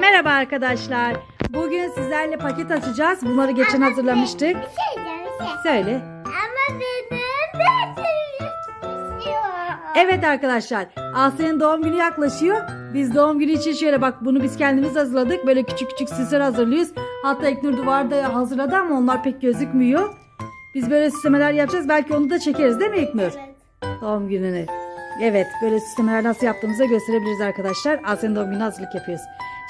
Merhaba arkadaşlar. Bugün sizlerle paket açacağız. Bunları geçen hazırlamıştık. Bir şey diyeceğim bir şey. Söyle. Ama benim. Evet arkadaşlar. Asya'nın doğum günü yaklaşıyor. Biz doğum günü için şöyle bak bunu biz kendimiz hazırladık. Böyle küçük küçük süsler hazırlıyoruz. Hatta İknur duvarda hazırladı ama onlar pek gözükmüyor. Biz böyle süslemeler yapacağız. Belki onu da çekeriz değil mi İknur? Evet. Doğum gününü. Evet böyle süslemeler nasıl yaptığımızı gösterebiliriz arkadaşlar. Asya'nın doğum günü hazırlık yapıyoruz.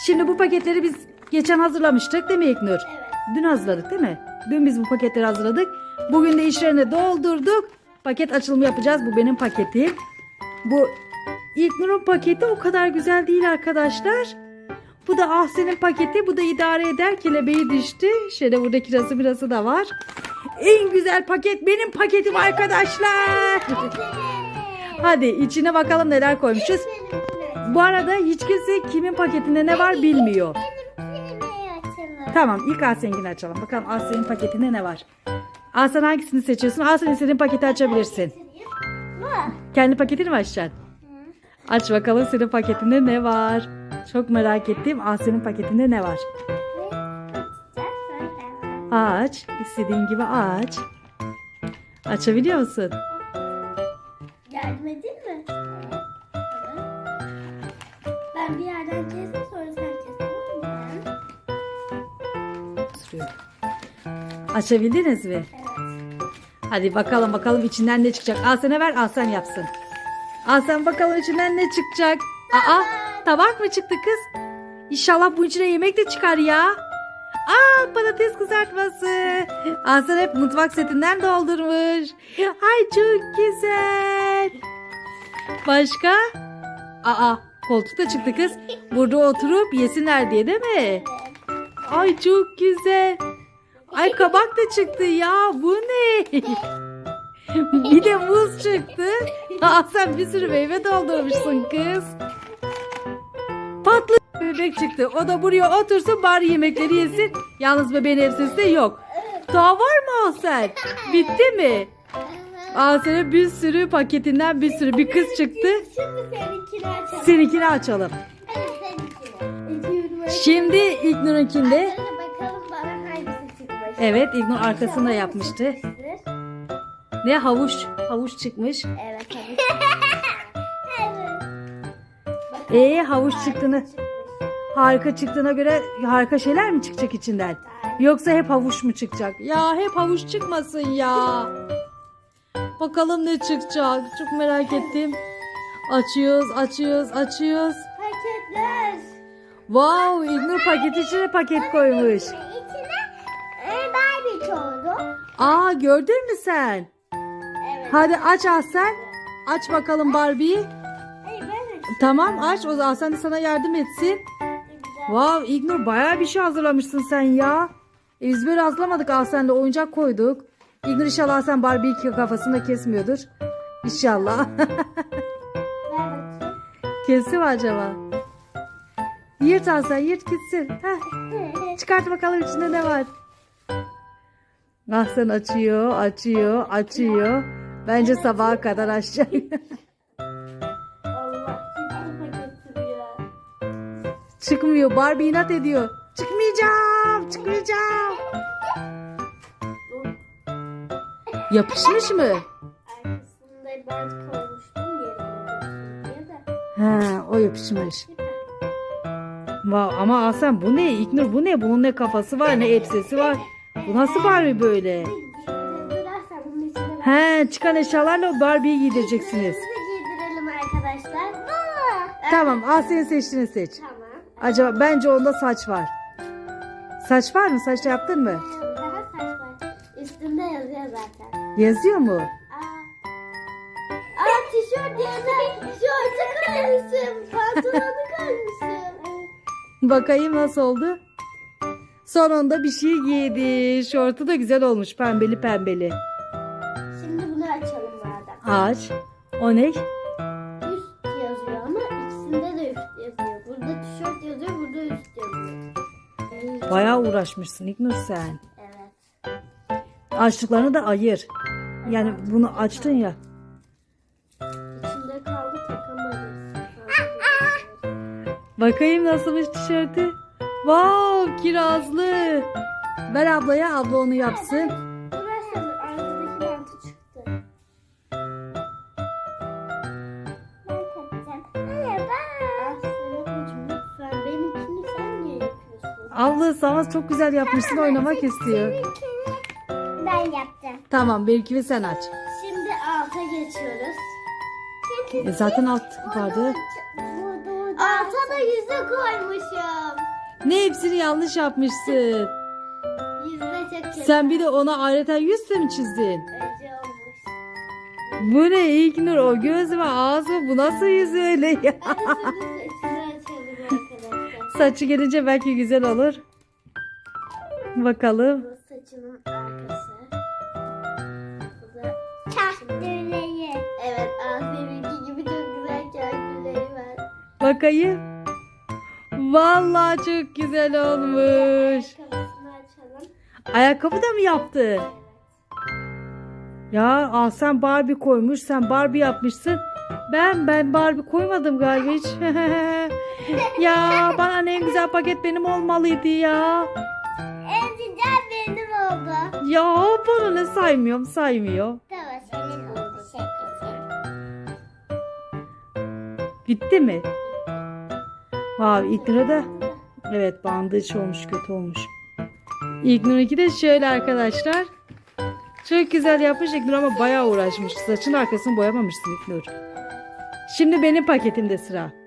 Şimdi bu paketleri biz geçen hazırlamıştık değil mi İknur? Evet. Dün hazırladık değil mi? Dün biz bu paketleri hazırladık. Bugün de işlerine doldurduk. Paket açılımı yapacağız. Bu benim paketim. Bu İlknur'un paketi o kadar güzel değil arkadaşlar. Bu da Ahsen'in paketi. Bu da idare eder. Kelebeği düştü. Şöyle burada kirası birası da var. En güzel paket benim paketim arkadaşlar. Hadi içine bakalım neler koymuşuz. Bu arada hiç kimse kimin paketinde ne var bilmiyor. Tamam ilk Asya'nkini açalım. Bakalım Asya'nın paketinde ne var? Asya hangisini seçiyorsun? Asya istediğin paketi açabilirsin. Kendi paketini mi açacaksın? Aç bakalım senin paketinde ne var? Çok merak ettim. Asya'nın paketinde ne var? Aç. İstediğin gibi aç. Açabiliyor musun? Yardım edeyim mi? Ben bir yerden kestim sonra sen kes tamam mı? Sürüyorum. Açabildiniz mi? Evet. Hadi bakalım bakalım içinden ne çıkacak. Asena ver Asen yapsın. Asen bakalım içinden ne çıkacak. Aa tabak mı çıktı kız? İnşallah bu içine yemek de çıkar ya. Aa patates kızartması. Asen hep mutfak setinden doldurmuş. Ay çok güzel. Başka? Aa koltuk da çıktı kız. Burada oturup yesinler diye değil mi? Ay çok güzel. Ay kabak da çıktı ya. Bu ne? bir de muz çıktı. Aa, sen bir sürü meyve doldurmuşsun kız. Patlı bebek çıktı. O da buraya otursun bari yemekleri yesin. Yalnız bebeğin elbisesi de yok. Daha var mı Asel? Bitti mi? Asel'e bir sürü paketinden bir sürü bir kız çıktı. Şimdi seninkini açalım. Seninkini açalım. Şimdi İlknur'unkinde. Evet İlknur arkasında yapmıştı. Ne havuç. Havuç çıkmış. Evet. Bakalım Ee havuç çıktığını. Harika çıktığına göre harika şeyler mi çıkacak içinden? Yoksa hep havuç mu çıkacak? Ya hep havuç çıkmasın ya. Bakalım ne çıkacak. Çok merak ettim. Açıyoruz, açıyoruz, açıyoruz. Paketler. Wow, İlknur paket içine paket koymuş. İçine e, Barbie koydu. Aa gördün mü sen? Evet. Hadi aç Ahsen. Aç bakalım Barbie'yi. Tamam aç. O zaman Ahsen de sana yardım etsin. Wow İlknur bayağı bir şey hazırlamışsın sen ya. E biz böyle hazırlamadık Ahsen'le oyuncak koyduk. İlknur inşallah sen Barbie kafasında kesmiyordur. İnşallah. Kesti mi acaba? Yırt Ahsen yırt gitsin. Heh. Çıkart bakalım içinde ne var. Ahsen açıyor, açıyor, açıyor. Bence sabaha kadar açacak. Çıkmıyor. Barbie inat ediyor. Çıkmayacağım, çıkmayacağım. Yapışmış mı? Arkasında bant koymuştum yerine diye de. He, o yapışmış. Vav, ama Aslan bu ne? İknur bu ne? Bunun ne kafası var ne elbisesi var. Bu nasıl Barbie böyle? He, çıkan eşyalarla Barbie'yi giydireceksiniz. Giydirelim arkadaşlar. Tamam, Asya'nın seçtiğini seç. Tamam. Acaba bence onda saç var. Saç var mı? Saçta yaptın mı? Daha saçma. Üstünde yazıyor zaten. Yazıyor mu? Aa. Tişört yerine tişörtü koymuşum. Pantolonu koymuşum. Bakayım nasıl oldu? Sonunda bir şey giydi. Şortu da güzel olmuş. Pembeli pembeli. Şimdi bunu açalım madem. Aç. O ne? Bayağı uğraşmışsın İknur sen. Evet. Açtıklarını da ayır. Yani bunu açtın ya. İçinde kaldı takamayız. Bakayım nasılmış tişörtü. Wow kirazlı. Ver ablaya abla onu yapsın. Abla sana çok güzel yapmışsın oynamak istiyor. Ben yaptım. Tamam benimkini sen aç. Şimdi alta geçiyoruz. E, zaten alt vardı. Alta da yüzü koymuşum. Ne hepsini yanlış yapmışsın. Yüzde çok kötü. Sen bir de ona ayrıca yüz de mi çizdin? Olmuş. Bu ne İlknur o göz ve ağız mı? Bu nasıl yüz öyle ya? Saçı gelince belki güzel olur. Bakalım. Bu saçının arkası. Bu da. Evet Asya'nınki gibi çok güzel kahkülleri var. Bakayım. Vallahi çok güzel olmuş. Ayakkabısını açalım. Ayakkabı da mı yaptı? Ya aa, sen Barbie koymuş, sen Barbie yapmışsın. Ben ben Barbie koymadım galiba hiç. ya bana en güzel paket benim olmalıydı ya. En güzel benim oldu. Ya bana ne saymıyorum saymıyor. Tamam senin oldu. Bitti mi? Wow İlknur'a da evet bandaj olmuş kötü olmuş. İlknur'unki de şöyle arkadaşlar. Çok güzel yapmış İlknur ama bayağı uğraşmış. Saçın arkasını boyamamışsın İlknur. Şimdi benim paketimde sıra.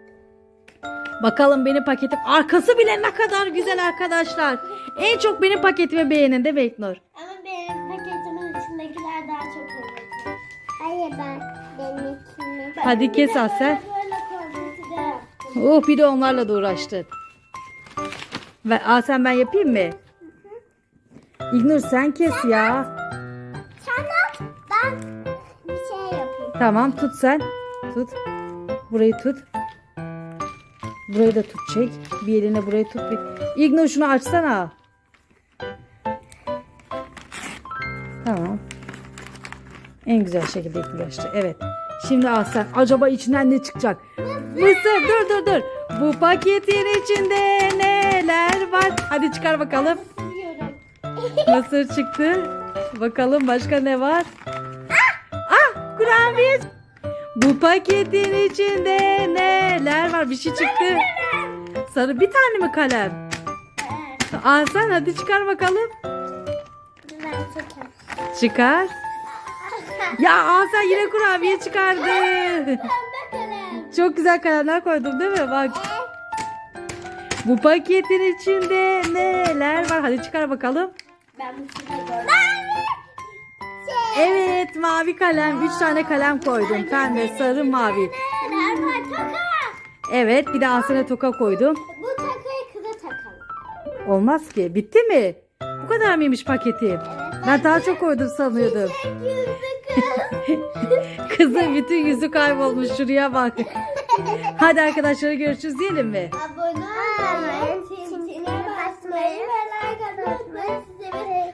Bakalım benim paketim arkası bile ne kadar güzel arkadaşlar. En çok benim paketimi beğenin de İlknur. Ama benim paketimin içindekiler daha çok önemli. Hayır ben benimkini. Hadi kes kombinti de yaptım. Oh bir de onlarla da uğraştın. Ve, aa, sen ben yapayım mı? İlknur sen kes ya. Sen yap. Ben bir şey yapayım. Tamam tut sen. Tut. Burayı tut. Burayı da tut çek. Bir eline burayı tut. Bir... İgnor şunu açsana. Tamam. En güzel şekilde iyileşti. Evet. Şimdi al sen. Acaba içinden ne çıkacak? Mısır dur dur dur. Bu paketin içinde neler var? Hadi çıkar bakalım. Mısır çıktı. Bakalım başka ne var? Ah kurabiye. Bu paketin içinde neler var? Bir şey çıktı. Sarı bir tane mi kalem? Evet. Al sen hadi çıkar bakalım. Çıkar. Ya al sen yine kurabiye çıkardı. Çok güzel kalemler koydum değil mi? Bak. Bu paketin içinde neler var? Hadi çıkar bakalım. Ben bu gördüm. Evet mavi kalem. Üç tane kalem koydum. Pembe, sarı, mavi. Var? Toka. Evet bir de Asena toka koydum. Bu takayı kıza takalım. Olmaz ki. Bitti mi? Bu kadar mıymış paketim? Ben daha çok koydum sanıyordum. Kızın bütün yüzü kaybolmuş. Şuraya bak. Hadi arkadaşlar görüşürüz diyelim mi? Abone olmayı, tintine basmayı ve like atmayı size